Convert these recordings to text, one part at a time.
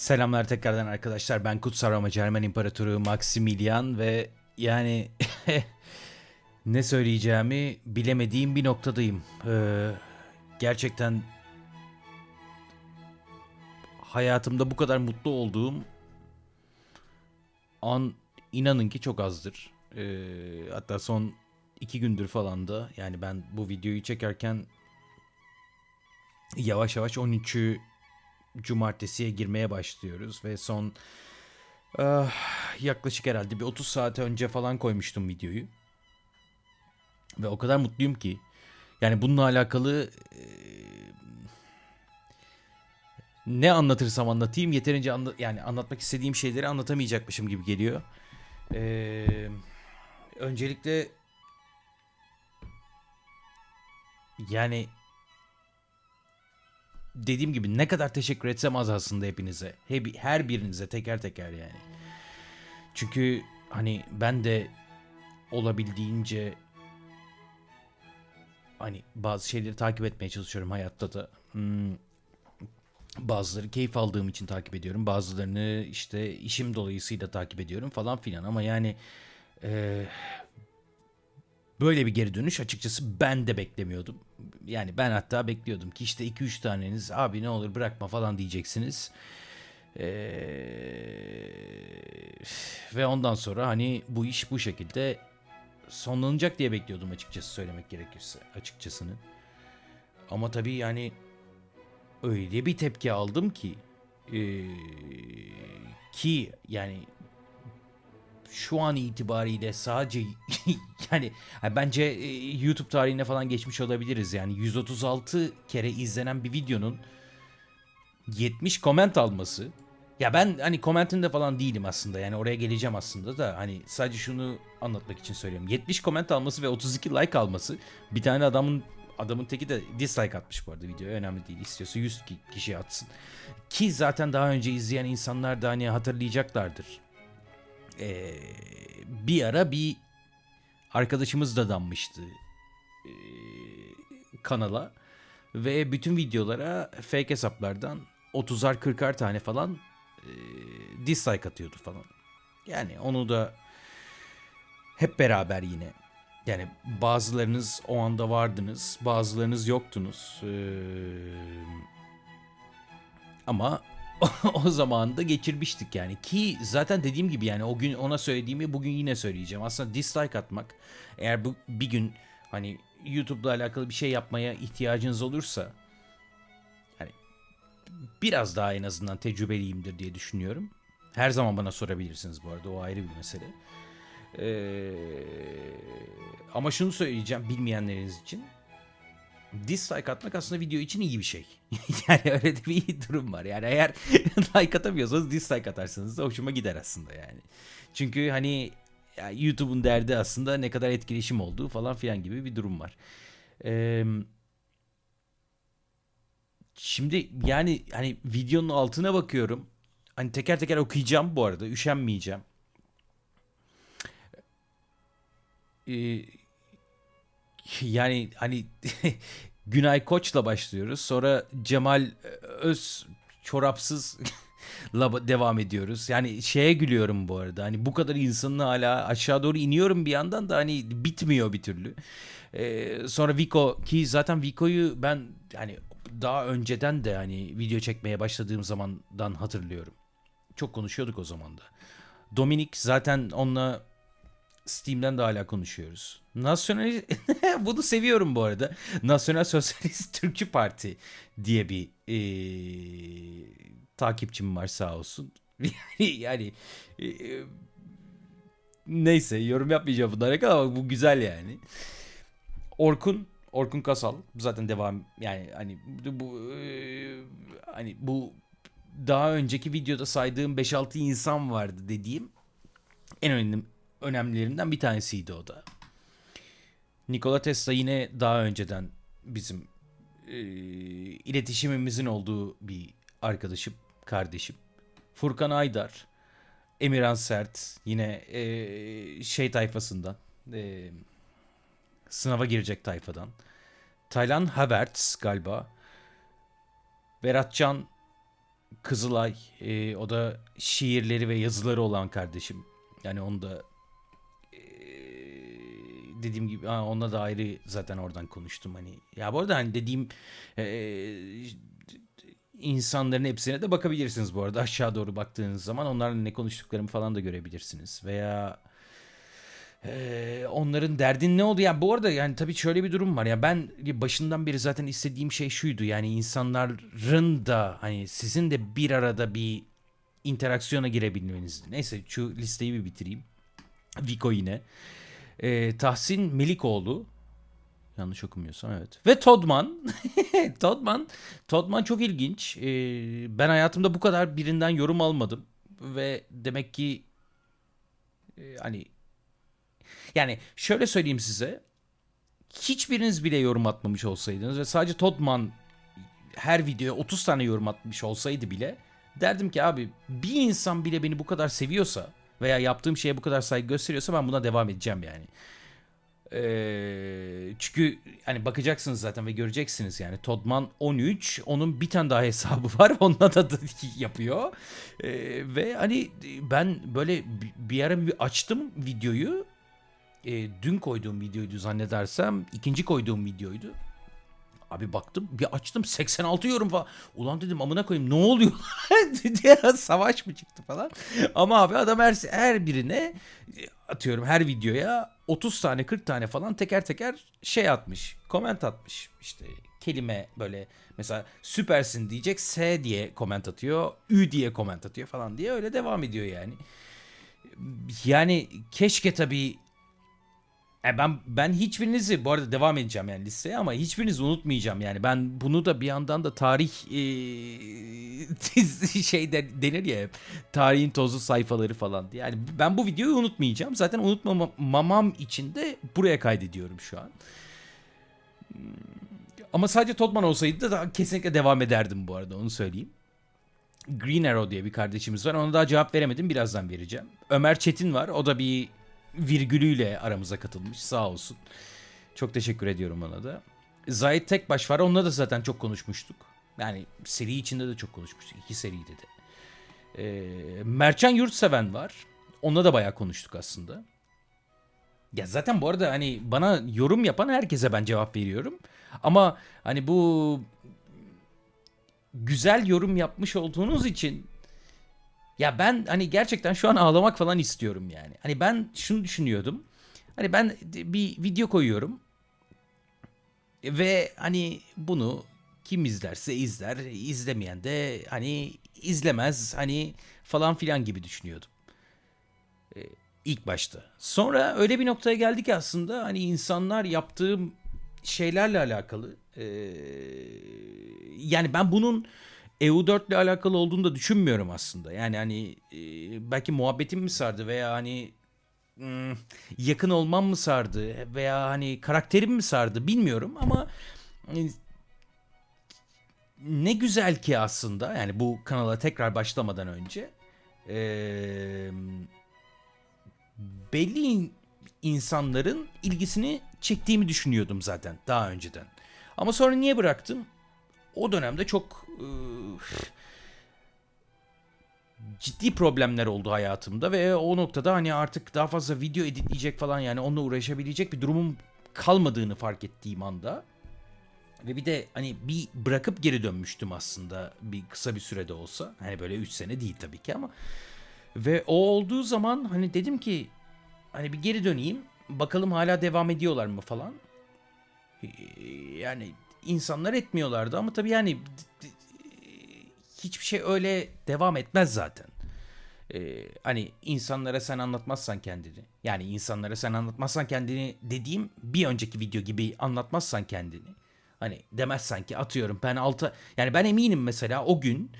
Selamlar tekrardan arkadaşlar. Ben Kutsal Roma Cermen İmparatoru Maximilian ve yani ne söyleyeceğimi bilemediğim bir noktadayım. Ee, gerçekten hayatımda bu kadar mutlu olduğum an inanın ki çok azdır. Ee, hatta son iki gündür falan da yani ben bu videoyu çekerken yavaş yavaş 13'ü cumartesiye girmeye başlıyoruz ve son ah, yaklaşık herhalde bir 30 saat önce falan koymuştum videoyu. Ve o kadar mutluyum ki yani bununla alakalı e, ne anlatırsam anlatayım yeterince anla- yani anlatmak istediğim şeyleri anlatamayacakmışım gibi geliyor. Ee, öncelikle yani dediğim gibi ne kadar teşekkür etsem az aslında hepinize. Hep, her birinize teker teker yani. Çünkü hani ben de olabildiğince hani bazı şeyleri takip etmeye çalışıyorum hayatta da. Hmm, bazıları keyif aldığım için takip ediyorum. Bazılarını işte işim dolayısıyla takip ediyorum falan filan. Ama yani eee, böyle bir geri dönüş açıkçası ben de beklemiyordum. Yani ben hatta bekliyordum ki işte 2-3 taneniz abi ne olur bırakma falan diyeceksiniz. Ee, ve ondan sonra hani bu iş bu şekilde sonlanacak diye bekliyordum açıkçası söylemek gerekirse açıkçasını. Ama tabii yani öyle bir tepki aldım ki ee, ki yani şu an itibariyle sadece yani bence e, YouTube tarihine falan geçmiş olabiliriz. Yani 136 kere izlenen bir videonun 70 comment alması. Ya ben hani commentinde falan değilim aslında. Yani oraya geleceğim aslında da hani sadece şunu anlatmak için söylüyorum. 70 comment alması ve 32 like alması. Bir tane adamın adamın teki de dislike atmış bu arada videoya. Önemli değil. İstiyorsa 100 ki- kişi atsın. Ki zaten daha önce izleyen insanlar da hani hatırlayacaklardır. Ee, bir ara bir arkadaşımız da danmıştı ee, kanala ve bütün videolara fake hesaplardan 30'ar 40'ar tane falan ee, dislike atıyordu falan. Yani onu da hep beraber yine yani bazılarınız o anda vardınız, bazılarınız yoktunuz. Ee, ama o zaman da geçirmiştik yani ki zaten dediğim gibi yani o gün ona söylediğimi bugün yine söyleyeceğim. Aslında dislike atmak eğer bu bir gün hani YouTube'la alakalı bir şey yapmaya ihtiyacınız olursa hani biraz daha en azından tecrübeliyimdir diye düşünüyorum. Her zaman bana sorabilirsiniz bu arada o ayrı bir mesele. Ee, ama şunu söyleyeceğim bilmeyenleriniz için. Dislike atmak aslında video için iyi bir şey. yani öyle de bir durum var. Yani eğer like atamıyorsanız dislike atarsanız da hoşuma gider aslında yani. Çünkü hani ya YouTube'un derdi aslında ne kadar etkileşim olduğu falan filan gibi bir durum var. Eee Şimdi yani hani videonun altına bakıyorum. Hani teker teker okuyacağım bu arada. Üşenmeyeceğim. Ee, yani hani Günay Koç'la başlıyoruz. Sonra Cemal Öz çorapsız la devam ediyoruz. Yani şeye gülüyorum bu arada. Hani bu kadar insanın hala aşağı doğru iniyorum bir yandan da hani bitmiyor bir türlü. Ee, sonra Vico ki zaten Vico'yu ben hani daha önceden de hani video çekmeye başladığım zamandan hatırlıyorum. Çok konuşuyorduk o zaman da. Dominik zaten onunla Steam'den de hala konuşuyoruz. Nasyonal bunu seviyorum bu arada. Nasyonel Sosyalist Türkçü Parti diye bir eee, takipçim var sağ olsun. yani yani eee, neyse yorum yapmayacağım bunlara kadar ama bu güzel yani. Orkun Orkun Kasal zaten devam yani hani bu- eee, hani bu daha önceki videoda saydığım 5-6 insan vardı dediğim en önemli önemlilerinden bir tanesiydi o da. Nikola Tesla yine daha önceden bizim e, iletişimimizin olduğu bir arkadaşım, kardeşim. Furkan Aydar, Emirhan Sert yine e, şey tayfasından, e, sınava girecek tayfadan. Taylan Havertz galiba. Beratcan Kızılay. e, o da şiirleri ve yazıları olan kardeşim. Yani onu da dediğim gibi ha, onunla da ayrı zaten oradan konuştum hani. Ya bu arada hani dediğim e, insanların hepsine de bakabilirsiniz bu arada aşağı doğru baktığınız zaman onlarla ne konuştuklarımı falan da görebilirsiniz veya e, onların derdin ne oldu ya bu arada yani tabii şöyle bir durum var ya ben başından beri zaten istediğim şey şuydu yani insanların da hani sizin de bir arada bir interaksiyona girebilmenizdi. Neyse şu listeyi bir bitireyim. Viko yine. E, Tahsin Melikoğlu. Yanlış okumuyorsam evet. Ve Todman. Todman. Todman çok ilginç. E, ben hayatımda bu kadar birinden yorum almadım. Ve demek ki e, hani yani şöyle söyleyeyim size. Hiçbiriniz bile yorum atmamış olsaydınız ve sadece Todman her videoya 30 tane yorum atmış olsaydı bile derdim ki abi bir insan bile beni bu kadar seviyorsa veya yaptığım şeye bu kadar saygı gösteriyorsa ben buna devam edeceğim yani. Ee, çünkü hani bakacaksınız zaten ve göreceksiniz yani. Todman 13 onun bir tane daha hesabı var onunla da, da yapıyor. Ee, ve hani ben böyle bir- ara bir açtım videoyu. Ee, dün koyduğum videoydu zannedersem ikinci koyduğum videoydu Abi baktım bir açtım 86 yorum falan. Ulan dedim amına koyayım ne oluyor? savaş mı çıktı falan. Ama abi adam her, her birine e, atıyorum her videoya 30 tane 40 tane falan teker teker şey atmış. Comment atmış. İşte kelime böyle mesela süpersin diyecek S diye comment atıyor. Ü diye comment atıyor falan diye öyle devam ediyor yani. Yani keşke tabii e ben ben hiçbirinizi bu arada devam edeceğim yani listeye ama hiçbirinizi unutmayacağım yani ben bunu da bir yandan da tarih e, şey de, denir ya tarihin tozlu sayfaları falan diye. Yani ben bu videoyu unutmayacağım. Zaten unutmamam için de buraya kaydediyorum şu an. Hmm, Ama sadece Totman olsaydı da kesinlikle devam ederdim bu arada onu söyleyeyim. Green Arrow diye bir kardeşimiz var. Ona daha cevap veremedim. Birazdan vereceğim. Ömer Çetin var. O da bir virgülüyle aramıza katılmış. Sağ olsun. Çok teşekkür ediyorum ona da. Zahit Tekbaş var. Onunla da zaten çok konuşmuştuk. Yani seri içinde de çok konuşmuştuk. İki seride de. Ee, Mertcan Yurtseven var. Onunla da bayağı konuştuk aslında. Ya zaten bu arada hani bana yorum yapan herkese ben cevap veriyorum. Ama hani bu güzel yorum yapmış olduğunuz için ya ben hani gerçekten şu an ağlamak falan istiyorum yani. Hani ben şunu düşünüyordum. Hani ben bir video koyuyorum. Ve hani bunu kim izlerse izler, izlemeyen de hani izlemez hani falan filan gibi düşünüyordum. Ee, ilk başta. Sonra öyle bir noktaya geldik ki aslında hani insanlar yaptığım şeylerle alakalı. ee, yani ben bunun EU4 ile alakalı olduğunu da düşünmüyorum aslında. Yani hani e, belki muhabbetim mi sardı veya hani hmm, yakın olmam mı sardı veya hani karakterim mi sardı bilmiyorum ama e, ne güzel ki aslında yani bu kanala tekrar başlamadan önce e, belli in- insanların ilgisini çektiğimi düşünüyordum zaten daha önceden. Ama sonra niye bıraktım? O dönemde çok e, ciddi problemler oldu hayatımda ve o noktada hani artık daha fazla video editleyecek falan yani onunla uğraşabilecek bir durumum kalmadığını fark ettiğim anda ve bir de hani bir bırakıp geri dönmüştüm aslında bir kısa bir sürede olsa. Hani böyle 3 sene değil tabii ki ama ve o olduğu zaman hani dedim ki hani bir geri döneyim bakalım hala devam ediyorlar mı falan. Ee, Yani insanlar etmiyorlardı ama tabii yani hiçbir şey öyle devam etmez zaten. Ee, hani insanlara sen anlatmazsan kendini yani insanlara sen anlatmazsan kendini dediğim bir önceki video gibi anlatmazsan kendini hani demezsen ki atıyorum ben 6 yani ben eminim mesela o gün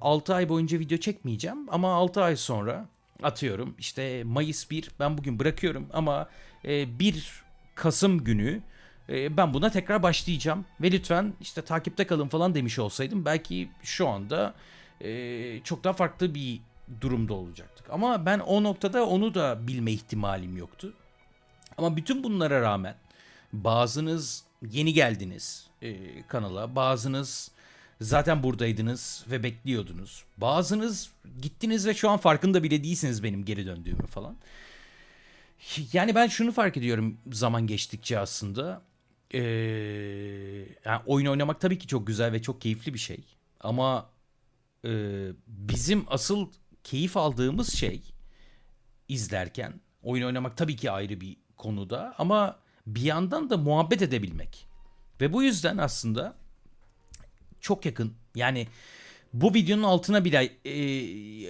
6 ay boyunca video çekmeyeceğim ama 6 ay sonra atıyorum işte Mayıs 1 ben bugün bırakıyorum ama e, 1 Kasım günü e, ben buna tekrar başlayacağım ve lütfen işte takipte kalın falan demiş olsaydım belki şu anda e, çok daha farklı bir durumda olacaktık. Ama ben o noktada onu da bilme ihtimalim yoktu. Ama bütün bunlara rağmen bazınız yeni geldiniz e, kanala, bazınız zaten buradaydınız ve bekliyordunuz. Bazınız gittiniz ve şu an farkında bile değilsiniz benim geri döndüğümü falan. Yani ben şunu fark ediyorum zaman geçtikçe aslında. Ee, yani oyun oynamak tabii ki çok güzel ve çok keyifli bir şey. Ama e, bizim asıl keyif aldığımız şey izlerken oyun oynamak tabii ki ayrı bir konuda ama bir yandan da muhabbet edebilmek. Ve bu yüzden aslında çok yakın yani bu videonun altına bile e,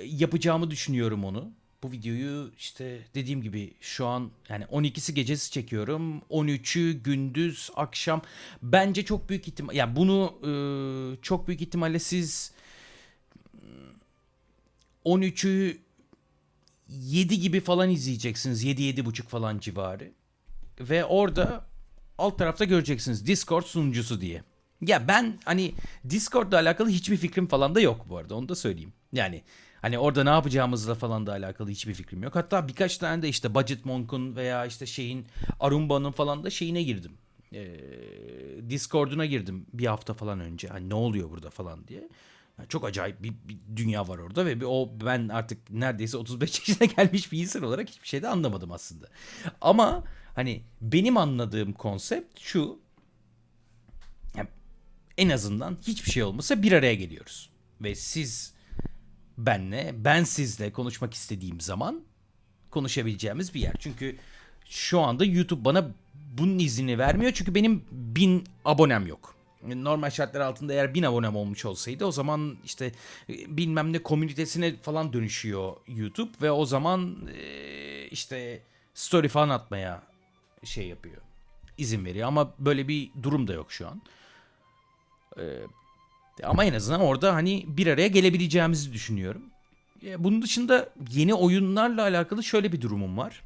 yapacağımı düşünüyorum onu. Bu videoyu işte dediğim gibi şu an yani 12'si gecesi çekiyorum. 13'ü gündüz akşam. Bence çok büyük ihtimal yani bunu e, çok büyük ihtimalle siz 13'ü 7 gibi falan izleyeceksiniz. 7 buçuk falan civarı. Ve orada alt tarafta göreceksiniz Discord sunucusu diye. Ya ben hani Discord'la alakalı hiçbir fikrim falan da yok bu arada onu da söyleyeyim. Yani hani orada ne yapacağımızla falan da alakalı hiçbir fikrim yok. Hatta birkaç tane de işte Budget Monk'un veya işte şeyin Arumba'nın falan da şeyine girdim. Ee, Discord'una girdim bir hafta falan önce. Hani ne oluyor burada falan diye. Yani çok acayip bir, bir dünya var orada ve bir, o ben artık neredeyse 35 yaşına gelmiş bir insan olarak hiçbir şey de anlamadım aslında. Ama hani benim anladığım konsept şu. Yani en azından hiçbir şey olmasa bir araya geliyoruz. Ve siz benle, ben sizle konuşmak istediğim zaman konuşabileceğimiz bir yer. Çünkü şu anda YouTube bana bunun izni vermiyor. Çünkü benim bin abonem yok normal şartlar altında eğer bin abonem olmuş olsaydı o zaman işte e, bilmem ne komünitesine falan dönüşüyor YouTube ve o zaman e, işte story falan atmaya şey yapıyor. izin veriyor ama böyle bir durum da yok şu an. E, ama en azından orada hani bir araya gelebileceğimizi düşünüyorum. Bunun dışında yeni oyunlarla alakalı şöyle bir durumum var.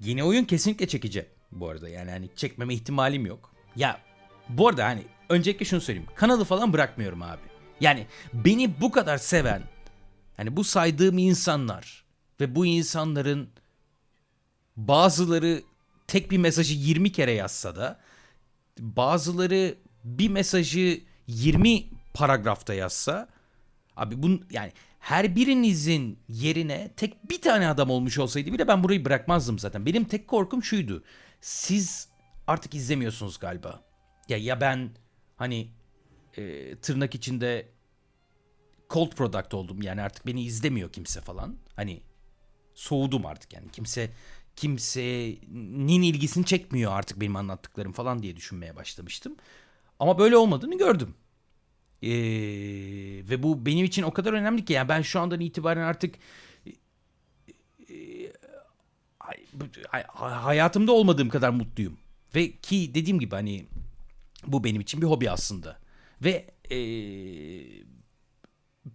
Yeni oyun kesinlikle çekeceğim bu arada. Yani hani çekmeme ihtimalim yok. Ya bu arada hani öncelikle şunu söyleyeyim. Kanalı falan bırakmıyorum abi. Yani beni bu kadar seven hani bu saydığım insanlar ve bu insanların bazıları tek bir mesajı 20 kere yazsa da bazıları bir mesajı 20 paragrafta yazsa abi bunun yani her birinizin yerine tek bir tane adam olmuş olsaydı bile ben burayı bırakmazdım zaten. Benim tek korkum şuydu. Siz artık izlemiyorsunuz galiba. Ya ya ben hani e, tırnak içinde cold product oldum yani artık beni izlemiyor kimse falan. Hani soğudum artık yani kimse kimsenin ilgisini çekmiyor artık benim anlattıklarım falan diye düşünmeye başlamıştım. Ama böyle olmadığını gördüm. Ee, ve bu benim için o kadar önemli ki yani ben şu andan itibaren artık e, e, hayatımda olmadığım kadar mutluyum. Ve ki dediğim gibi hani bu benim için bir hobi aslında. Ve ee,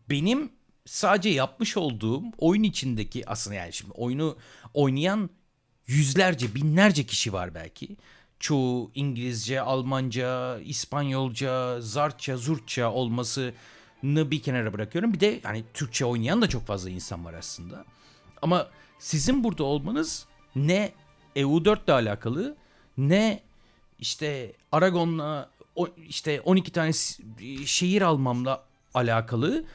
benim sadece yapmış olduğum oyun içindeki aslında yani şimdi oyunu oynayan yüzlerce binlerce kişi var belki. Çoğu İngilizce, Almanca, İspanyolca, Zartça, Zurtça olmasını bir kenara bırakıyorum. Bir de hani Türkçe oynayan da çok fazla insan var aslında. Ama sizin burada olmanız ne EU4 ile alakalı ne işte Aragon'la işte 12 tane şehir almamla alakalı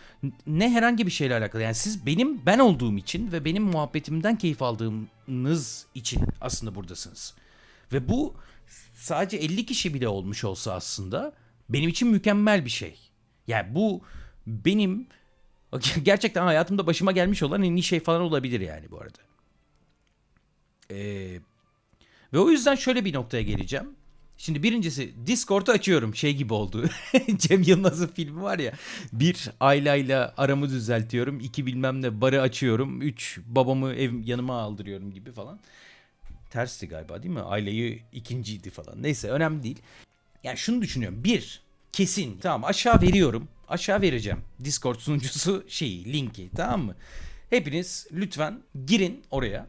ne herhangi bir şeyle alakalı. Yani siz benim ben olduğum için ve benim muhabbetimden keyif aldığınız için aslında buradasınız. Ve bu sadece 50 kişi bile olmuş olsa aslında benim için mükemmel bir şey. Yani bu benim gerçekten hayatımda başıma gelmiş olan en iyi şey falan olabilir yani bu arada. Ee, ve o yüzden şöyle bir noktaya geleceğim. Şimdi birincisi Discord'u açıyorum şey gibi oldu. Cem Yılmaz'ın filmi var ya. Bir aileyle aramı düzeltiyorum. iki bilmem ne barı açıyorum. Üç babamı ev yanıma aldırıyorum gibi falan. Tersti galiba değil mi? Aileyi ikinciydi falan. Neyse önemli değil. Yani şunu düşünüyorum. Bir kesin tamam aşağı veriyorum. Aşağı vereceğim. Discord sunucusu şeyi linki tamam mı? Hepiniz lütfen girin oraya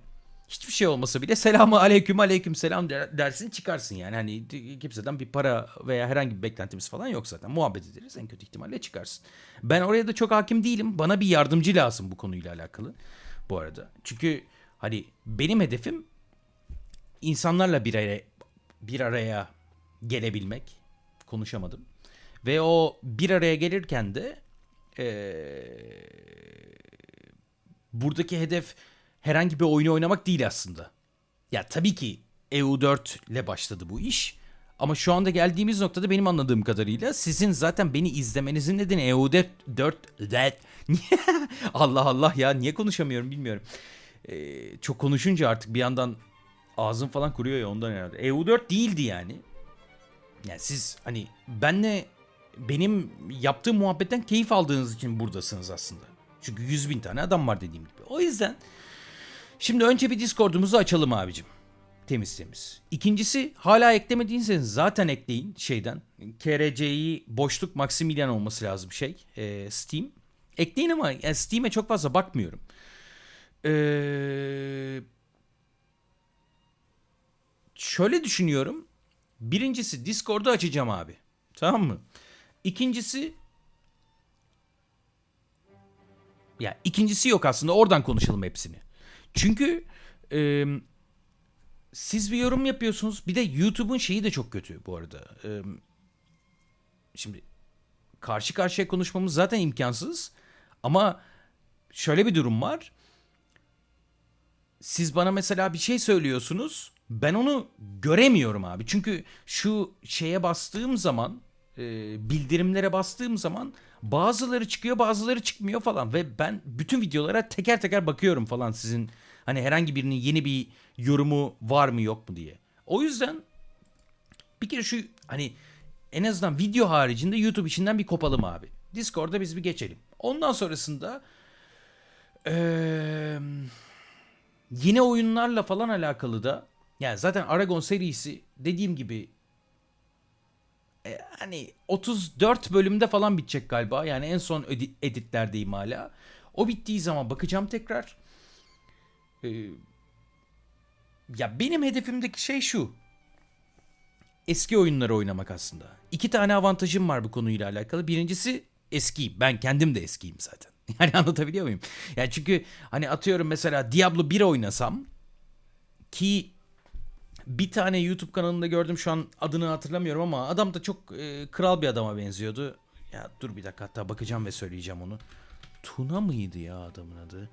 hiçbir şey olmasa bile selamu aleyküm aleyküm selam dersin çıkarsın yani. Hani kimseden bir para veya herhangi bir beklentimiz falan yok zaten. Muhabbet ederiz en kötü ihtimalle çıkarsın. Ben oraya da çok hakim değilim. Bana bir yardımcı lazım bu konuyla alakalı bu arada. Çünkü hani benim hedefim insanlarla bir araya, bir araya gelebilmek. Konuşamadım. Ve o bir araya gelirken de ee, buradaki hedef herhangi bir oyunu oynamak değil aslında. Ya tabii ki EU4 ile başladı bu iş. Ama şu anda geldiğimiz noktada benim anladığım kadarıyla sizin zaten beni izlemenizin nedeni EU4 4 Allah Allah ya niye konuşamıyorum bilmiyorum. Ee, çok konuşunca artık bir yandan ağzım falan kuruyor ya ondan herhalde. EU4 değildi yani. Yani siz hani benle benim yaptığım muhabbetten keyif aldığınız için buradasınız aslında. Çünkü 100 bin tane adam var dediğim gibi. O yüzden şimdi önce bir Discord'umuzu açalım abicim. Temiz temiz. İkincisi hala eklemediyseniz zaten ekleyin şeyden. KRC'yi boşluk Maximilian olması lazım şey. e, Steam. Ekleyin ama yani Steam'e çok fazla bakmıyorum. Eee şöyle düşünüyorum. Birincisi Discord'u açacağım abi. Tamam mı? İkincisi ya ikincisi yok aslında oradan konuşalım hepsini. Çünkü e, siz bir yorum yapıyorsunuz. Bir de YouTube'un şeyi de çok kötü bu arada. E, şimdi karşı karşıya konuşmamız zaten imkansız. Ama şöyle bir durum var. Siz bana mesela bir şey söylüyorsunuz. Ben onu göremiyorum abi. Çünkü şu şeye bastığım zaman e, bildirimlere bastığım zaman bazıları çıkıyor bazıları çıkmıyor falan. Ve ben bütün videolara teker teker bakıyorum falan sizin hani herhangi birinin yeni bir yorumu var mı yok mu diye. O yüzden bir kere şu hani en azından video haricinde YouTube içinden bir kopalım abi. Discord'da biz bir geçelim. Ondan sonrasında eee yeni oyunlarla falan alakalı da yani zaten Aragon serisi dediğim gibi e, hani 34 bölümde falan bitecek galiba. Yani en son edi- editlerdeyim hala. O bittiği zaman bakacağım tekrar. Ee, ya benim hedefimdeki şey şu. Eski oyunları oynamak aslında. İki tane avantajım var bu konuyla alakalı. Birincisi eski. Ben kendim de eskiyim zaten. Yani anlatabiliyor muyum? Yani çünkü hani atıyorum mesela Diablo 1 oynasam ki bir tane YouTube kanalında gördüm şu an adını hatırlamıyorum ama adam da çok e, kral bir adama benziyordu. Ya dur bir dakika hatta bakacağım ve söyleyeceğim onu. Tuna mıydı ya adamın adı?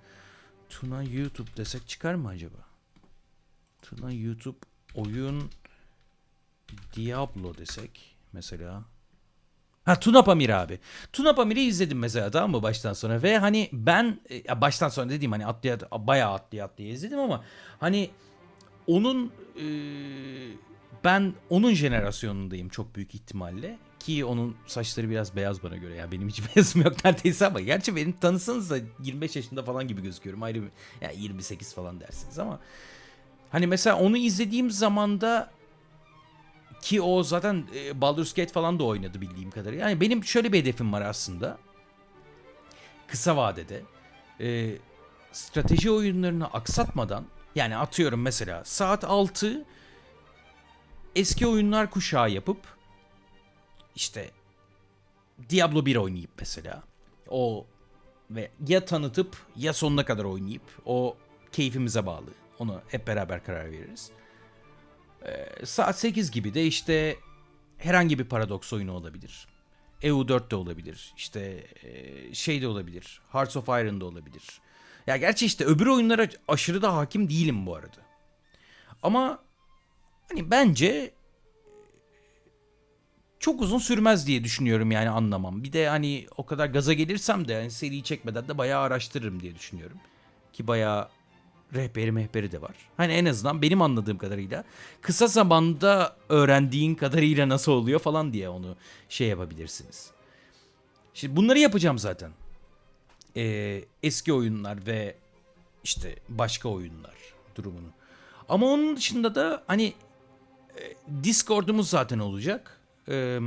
Tuna YouTube desek çıkar mı acaba? Tuna YouTube oyun Diablo desek mesela. Ha Tuna Pamir abi. Tuna Pamir'i izledim mesela tamam mı baştan sona ve hani ben e, baştan sonra dediğim hani atlaya bayağı atlaya atlaya izledim ama hani onun e, ben onun jenerasyonundayım çok büyük ihtimalle ki onun saçları biraz beyaz bana göre ya benim hiç beyazım yok neredeyse ama gerçi benim tanısanız da 25 yaşında falan gibi gözüküyorum ayrı bir ya 28 falan dersiniz ama hani mesela onu izlediğim zamanda ki o zaten e, Baldur's Gate falan da oynadı bildiğim kadarıyla. Yani benim şöyle bir hedefim var aslında. Kısa vadede. E, strateji oyunlarını aksatmadan yani atıyorum mesela saat 6 eski oyunlar kuşağı yapıp işte Diablo 1 oynayıp mesela o ve ya tanıtıp ya sonuna kadar oynayıp o keyfimize bağlı. Onu hep beraber karar veririz. Ee, saat 8 gibi de işte herhangi bir paradoks oyunu olabilir. EU4 de olabilir. İşte e, şey de olabilir. Hearts of Iron da olabilir. Ya gerçi işte öbür oyunlara aşırı da hakim değilim bu arada. Ama hani bence çok uzun sürmez diye düşünüyorum yani anlamam. Bir de hani o kadar gaza gelirsem de yani seriyi çekmeden de bayağı araştırırım diye düşünüyorum. Ki bayağı rehberi mehberi de var. Hani en azından benim anladığım kadarıyla kısa zamanda öğrendiğin kadarıyla nasıl oluyor falan diye onu şey yapabilirsiniz. Şimdi bunları yapacağım zaten. Ee, eski oyunlar ve işte başka oyunlar durumunu. Ama onun dışında da hani e, Discord'umuz zaten olacak. Ee,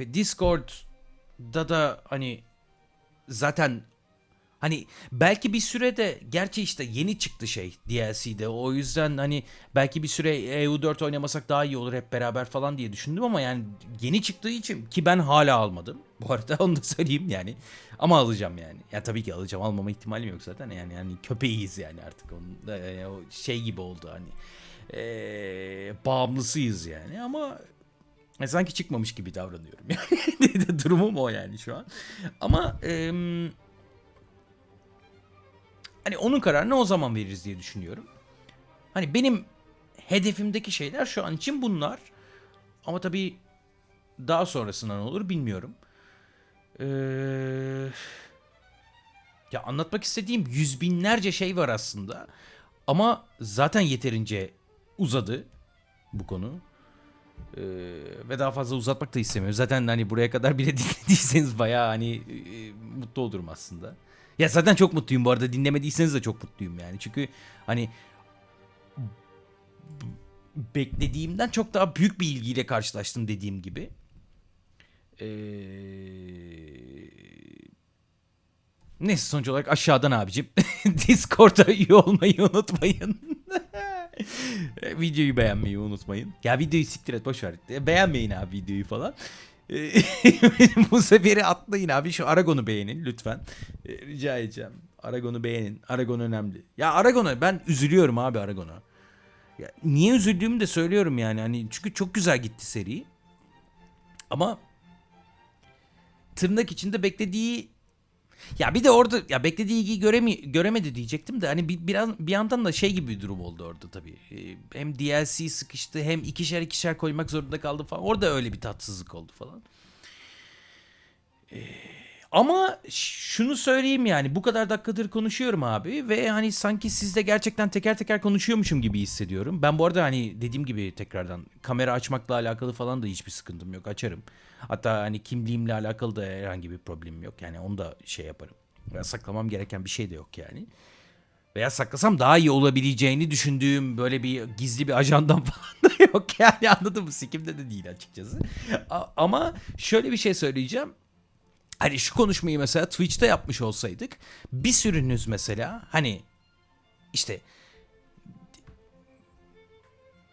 ve Discord'da da hani zaten Hani belki bir sürede gerçi işte yeni çıktı şey DLC'de o yüzden hani belki bir süre EU4 oynamasak daha iyi olur hep beraber falan diye düşündüm ama yani yeni çıktığı için ki ben hala almadım. Bu arada onu da söyleyeyim yani. Ama alacağım yani. Ya tabii ki alacağım. Almama ihtimalim yok zaten. Yani yani köpeğiyiz yani artık onun da yani o şey gibi oldu hani. Ee, bağımlısıyız yani ama E, sanki çıkmamış gibi davranıyorum. Yani durumum o yani şu an. Ama em, hani onun kararını o zaman veririz diye düşünüyorum. Hani benim hedefimdeki şeyler şu an için bunlar. Ama tabii daha sonrasında ne olur bilmiyorum. Ee, ya anlatmak istediğim yüz binlerce şey var aslında. Ama zaten yeterince uzadı bu konu. Ee, ve daha fazla uzatmak da istemiyorum. Zaten hani buraya kadar bile dinlediyseniz bayağı hani e, mutlu olurum aslında. Ya zaten çok mutluyum bu arada. Dinlemediyseniz de çok mutluyum yani. Çünkü hani beklediğimden çok daha büyük bir ilgiyle karşılaştım dediğim gibi. Ee... Neyse sonuç olarak aşağıdan abicim. Discord'a üye olmayı unutmayın. videoyu beğenmeyi unutmayın. Ya videoyu siktir et boş ver. Beğenmeyin abi videoyu falan. Bu seferi atlayın abi. Şu Aragon'u beğenin lütfen. Ee, Rica edeceğim. Aragon'u beğenin. Aragon önemli. Ya Aragon'a ben üzülüyorum abi Aragon'a. Ya niye üzüldüğümü de söylüyorum yani. Hani çünkü çok güzel gitti seri. Ama tırnak içinde beklediği ya bir de orada ya beklediği ilgiyi göremi, göremedi diyecektim de hani bir, biraz bir yandan da şey gibi bir durum oldu orada tabii. Ee, hem DLC sıkıştı hem ikişer ikişer koymak zorunda kaldı falan. Orada öyle bir tatsızlık oldu falan. Ee, ama şunu söyleyeyim yani bu kadar dakikadır konuşuyorum abi ve hani sanki sizde gerçekten teker teker konuşuyormuşum gibi hissediyorum. Ben bu arada hani dediğim gibi tekrardan kamera açmakla alakalı falan da hiçbir sıkıntım yok açarım. Hatta hani kimliğimle alakalı da herhangi bir problemim yok yani onu da şey yaparım. Ya saklamam gereken bir şey de yok yani. Veya saklasam daha iyi olabileceğini düşündüğüm böyle bir gizli bir ajandan falan da yok yani anladın mı? Sikimde de değil açıkçası. A- ama şöyle bir şey söyleyeceğim. Hani şu konuşmayı mesela Twitch'te yapmış olsaydık bir sürünüz mesela hani işte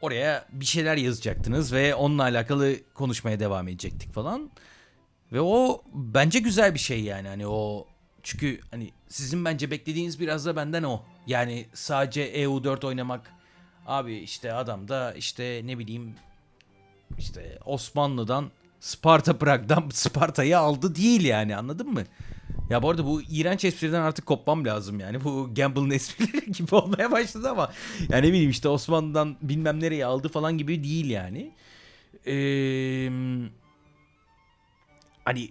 oraya bir şeyler yazacaktınız ve onunla alakalı konuşmaya devam edecektik falan. Ve o bence güzel bir şey yani hani o çünkü hani sizin bence beklediğiniz biraz da benden o. Yani sadece EU4 oynamak abi işte adam da işte ne bileyim işte Osmanlı'dan Sparta Prag'dan Sparta'yı aldı değil yani anladın mı? Ya bu arada bu iğrenç espriden artık kopmam lazım yani. Bu Gamble'ın esprileri gibi olmaya başladı ama. Yani ne bileyim işte Osmanlı'dan bilmem nereye aldı falan gibi değil yani. Ee, hani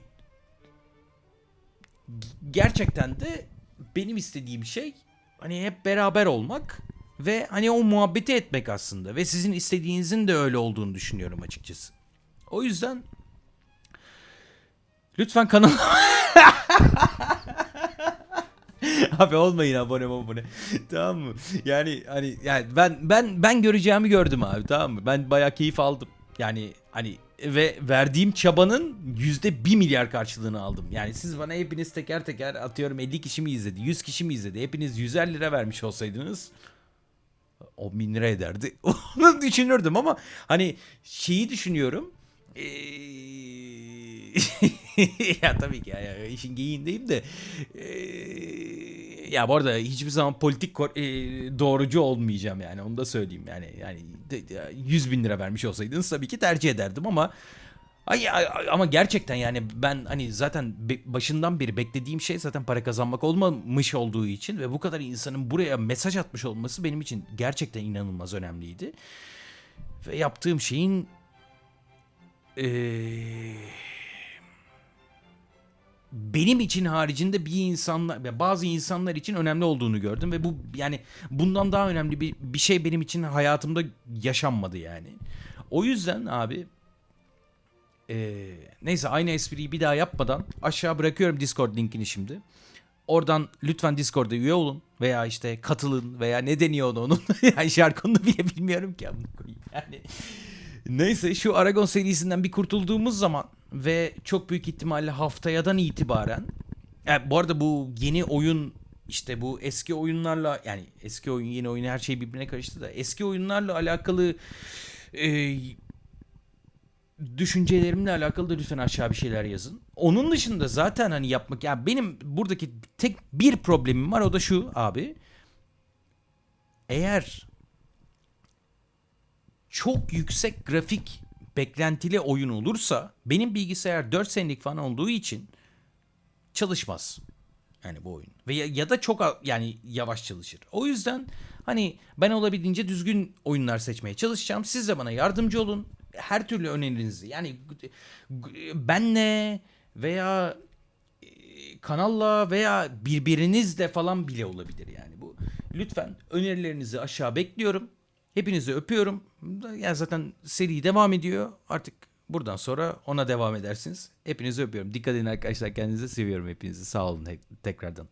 gerçekten de benim istediğim şey hani hep beraber olmak ve hani o muhabbeti etmek aslında ve sizin istediğinizin de öyle olduğunu düşünüyorum açıkçası. O yüzden lütfen kanalıma Abi olmayın abone abone. tamam mı? Yani hani yani ben ben ben göreceğimi gördüm abi tamam mı? Ben bayağı keyif aldım. Yani hani ve verdiğim çabanın yüzde bir milyar karşılığını aldım. Yani siz bana hepiniz teker teker atıyorum 50 kişi mi izledi, 100 kişi mi izledi? Hepiniz 150 lira vermiş olsaydınız 10 bin lira ederdi. Onu düşünürdüm ama hani şeyi düşünüyorum. Ee, ya tabii ki ya, ya işin geyiğindeyim de ee, ya bu arada hiçbir zaman politik e, doğrucu olmayacağım yani onu da söyleyeyim yani yani de, de, 100 bin lira vermiş olsaydınız tabii ki tercih ederdim ama Ay, ay, ama gerçekten yani ben hani zaten başından beri beklediğim şey zaten para kazanmak olmamış olduğu için ve bu kadar insanın buraya mesaj atmış olması benim için gerçekten inanılmaz önemliydi. Ve yaptığım şeyin eee benim için haricinde bir insanlar ve bazı insanlar için önemli olduğunu gördüm ve bu yani bundan daha önemli bir bir şey benim için hayatımda yaşanmadı yani. O yüzden abi ee, neyse aynı espriyi bir daha yapmadan aşağı bırakıyorum Discord linkini şimdi. Oradan lütfen Discord'a üye olun veya işte katılın veya ne deniyor onu onun yani şarkını bile bilmiyorum ki yani neyse şu Aragon serisinden bir kurtulduğumuz zaman ve çok büyük ihtimalle haftayadan itibaren yani bu arada bu yeni oyun işte bu eski oyunlarla yani eski oyun yeni oyun her şey birbirine karıştı da eski oyunlarla alakalı e, düşüncelerimle alakalı da lütfen aşağı bir şeyler yazın. Onun dışında zaten hani yapmak ya yani benim buradaki tek bir problemim var o da şu abi. Eğer çok yüksek grafik beklentili oyun olursa benim bilgisayar 4 senelik falan olduğu için çalışmaz. Yani bu oyun. Ve ya, ya da çok yani yavaş çalışır. O yüzden hani ben olabildiğince düzgün oyunlar seçmeye çalışacağım. Siz de bana yardımcı olun. Her türlü önerinizi yani benle veya e, kanalla veya birbirinizle falan bile olabilir yani bu. Lütfen önerilerinizi aşağı bekliyorum. Hepinizi öpüyorum. Ya zaten seri devam ediyor. Artık buradan sonra ona devam edersiniz. Hepinizi öpüyorum. Dikkat edin arkadaşlar kendinize seviyorum hepinizi. Sağ olun tekrardan.